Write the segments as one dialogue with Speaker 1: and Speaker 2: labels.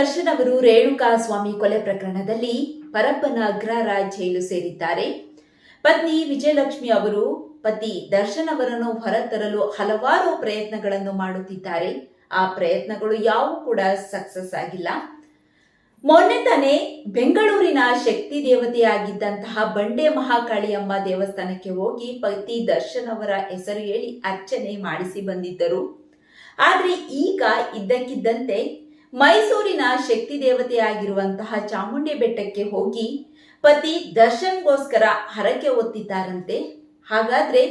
Speaker 1: ದರ್ಶನ್ ಅವರು ರೇಣುಕಾ ಸ್ವಾಮಿ ಕೊಲೆ ಪ್ರಕರಣದಲ್ಲಿ ಪರಪ್ಪನ ಅಗ್ರಹಾರ ಜೈಲು ಸೇರಿದ್ದಾರೆ. ಪತ್ನಿ ವಿಜಯಲಕ್ಷ್ಮಿ ಅವರು ಪತಿ ದರ್ಶನ್ ಅವರನ್ನು ಹೊರತರಲು ಹಲವಾರು ಪ್ರಯತ್ನಗಳನ್ನು ಮಾಡುತ್ತಿದ್ದಾರೆ. ಆ ಪ್ರಯತ್ನಗಳು ಯಾವೂ ಕೂಡ ಸಕ್ಸಸ್ ಆಗಿಲ್ಲ. ಮೊನ್ನೆ ತಾನೇ ಬೆಂಗಳೂರಿನ ಶಕ್ತಿ ದೇವತೆಯಾಗಿದ್ದಂತಹ ಬಂಡೆ ಮಹಾಕಾಳಿಯಮ್ಮ ದೇವಸ್ಥಾನಕ್ಕೆ ಹೋಗಿ ಪತಿ ದರ್ಶನ್ ಅವರ ಹೆಸರು ಹೇಳಿ ಅರ್ಚನೆ ಮಾಡಿಸಿ ಬಂದಿದ್ದರು. ಆದರೆ ಈಗ ಇದ್ದಕ್ಕಿದ್ದಂತೆ ಮೈಸೂರಿನ ಶಕ್ತಿ ದೇವತೆಯಾಗಿರುವಂತಹ ಚಾಮುಂಡಿ ಬೆಟ್ಟಕ್ಕೆ ಹೋಗಿ ಪತಿ ದರ್ಶನ್ಗೋಸ್ಕರ ಹರಕೆ ಒತ್ತಿದ್ದಾರಂತೆ ಹಾಗಾದ್ರೆ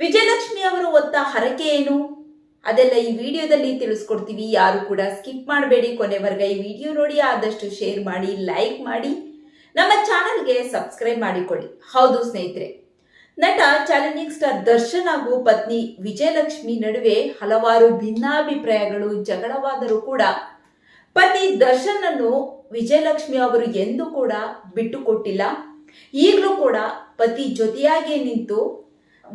Speaker 1: ವಿಜಯಲಕ್ಷ್ಮಿ ಅವರು ಒತ್ತ ಹರಕೆ ಏನು? ಅದೆಲ್ಲ ಈ ವಿಡಿಯೋದಲ್ಲಿ ತಿಳಿಸ್ಕೊಡ್ತೀವಿ. ಯಾರು ಕೂಡ ಸ್ಕಿಪ್ ಮಾಡಬೇಡಿ. ಕೊನೆವರೆಗೆ ಈ ವಿಡಿಯೋ ನೋಡಿ, ಆದಷ್ಟು ಶೇರ್ ಮಾಡಿ ಲೈಕ್ ಮಾಡಿ. ನಮ್ಮ ಚಾನಲ್ಗೆ ಸಬ್ಸ್ಕ್ರೈಬ್ ಮಾಡಿಕೊಳ್ಳಿ. ಹೌದು ಸ್ನೇಹಿತರೆ, ನಟ ಚಾಲೆಂಜಿಂಗ್ ಸ್ಟಾರ್ ದರ್ಶನ್ ಹಾಗೂ ಪತ್ನಿ ವಿಜಯಲಕ್ಷ್ಮಿ ನಡುವೆ ಹಲವಾರು ಭಿನ್ನಾಭಿಪ್ರಾಯಗಳು ಜಗಳವಾದರೂ ಕೂಡ ಪತಿ ದರ್ಶನ್ ಅನ್ನು ವಿಜಯಲಕ್ಷ್ಮಿ ಅವರು ಎಂದೂ ಕೂಡ ಬಿಟ್ಟುಕೊಟ್ಟಿಲ್ಲ. ಈಗಲೂ ಕೂಡ ಪತಿ ಜೊತೆಯಾಗಿ ನಿಂತು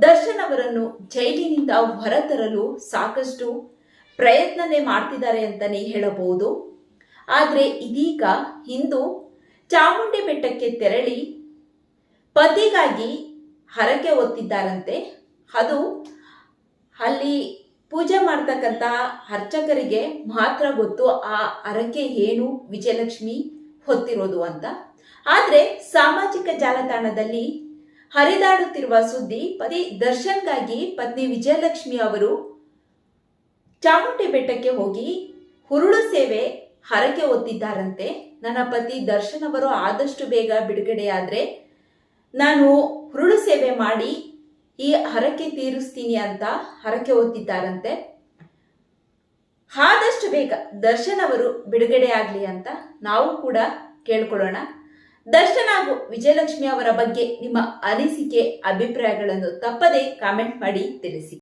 Speaker 1: ದರ್ಶನ್ ಅವರನ್ನು ಜೈಲಿನಿಂದ ಹೊರತರಲು ಸಾಕಷ್ಟು ಪ್ರಯತ್ನನೇ ಮಾಡ್ತಿದ್ದಾರೆ ಅಂತಲೇ ಹೇಳಬಹುದು. ಆದರೆ ಇದೀಗ ಇಂದು ಚಾಮುಂಡಿ ಬೆಟ್ಟಕ್ಕೆ ತೆರಳಿ ಪತಿಗಾಗಿ ಹರಕೆ ಒತ್ತಿದ್ದಾರಂತೆ ಅದು ಅಲ್ಲಿ ಪೂಜೆ ಮಾಡ್ತಕ್ಕಂಥ ಅರ್ಚಕರಿಗೆ ಮಾತ್ರ ಗೊತ್ತು ಆ ಹರಕೆ ಏನು ವಿಜಯಲಕ್ಷ್ಮಿ ಹೊತ್ತಿರೋದು ಅಂತ. ಆದರೆ ಸಾಮಾಜಿಕ ಜಾಲತಾಣದಲ್ಲಿ ಹರಿದಾಡುತ್ತಿರುವ ಸುದ್ದಿ ಪತಿ ದರ್ಶನ್ಗಾಗಿ ಪತ್ನಿ ವಿಜಯಲಕ್ಷ್ಮಿ ಅವರು ಚಾಮುಂಡಿ ಬೆಟ್ಟಕ್ಕೆ ಹೋಗಿ ಹುರುಳು ಸೇವೆ ಹರಕೆ ಹೊತ್ತಿದ್ದಾರಂತೆ. ನನ್ನ ಪತಿ ದರ್ಶನ್ ಅವರು ಆದಷ್ಟು ಬೇಗ ಬಿಡುಗಡೆಯಾದ್ರೆ ನಾನು ಹುರುಳು ಸೇವೆ ಮಾಡಿ ಈ ಹರಕೆ ತೀರಿಸ್ತೀನಿ ಅಂತ ಹರಕೆ ಓದ್ತಿದ್ದಾರಂತೆ ಆದಷ್ಟು ಬೇಗ ದರ್ಶನ್ ಅವರು ಬಿಡುಗಡೆ ಆಗಲಿ ಅಂತ ನಾವು ಕೂಡ ಕೇಳ್ಕೊಳ್ಳೋಣ. ದರ್ಶನ್ ಹಾಗೂ ವಿಜಯಲಕ್ಷ್ಮಿ ಅವರ ಬಗ್ಗೆ ನಿಮ್ಮ ಅನಿಸಿಕೆ, ಅಭಿಪ್ರಾಯಗಳನ್ನು ತಪ್ಪದೇ ಕಾಮೆಂಟ್ ಮಾಡಿ ತಿಳಿಸಿ.